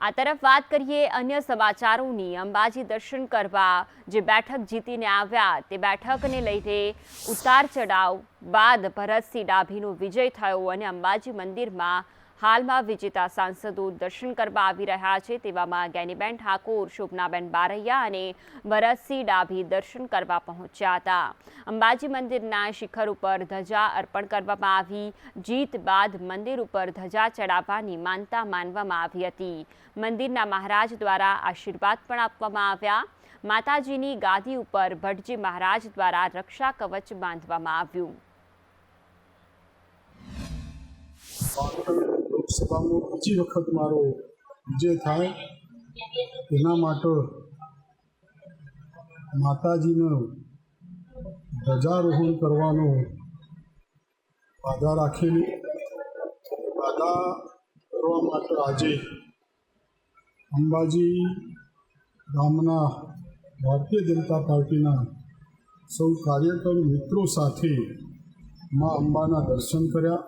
આ તરફ વાત કરીએ અન્ય સમાચારોની. અંબાજી દર્શન કરવા જે બેઠક જીતીને આવ્યા, તે બેઠકને લઈને ઉતાર ચઢાવ બાદ ભરતસિંહ ડાભીનો વિજય થયો અને અંબાજી મંદિરમાં હાલમાં વિજેતા સાંસદો દર્શન કરવા આવી રહ્યા છે તેવામાં ગેનીબેન ઠાકોર, શોભનાબેન બારૈયા અને ભરતસિંહ ડાભી દર્શન કરવા પહોંચ્યા હતા. અંબાજી મંદિરના શિખર ઉપર ધજા અર્પણ કરવામાં આવી. જીત બાદ મંદિર ઉપર ધજા ચડાવવાની માનતા માનવામાં આવી હતી. મંદિરના મહારાજ દ્વારા આશીર્વાદ પણ આપવામાં આવ્યા. માતાજીની ગાદી ઉપર ભટજી મહારાજ દ્વારા રક્ષા કવચ બાંધવામાં આવ્યું. લોકસભામાં બીજી વખત મારો વિજય થાય. એના માટે માતાજીનું ધ્વજારોહણ કરવાનો બાધા રાખેલી. બાધા કરવા માટે આજે અંબાજી ગામના ભારતીય જનતા પાર્ટીના સૌ કાર્યકર મિત્રો સાથે મા અંબાના દર્શન કર્યા.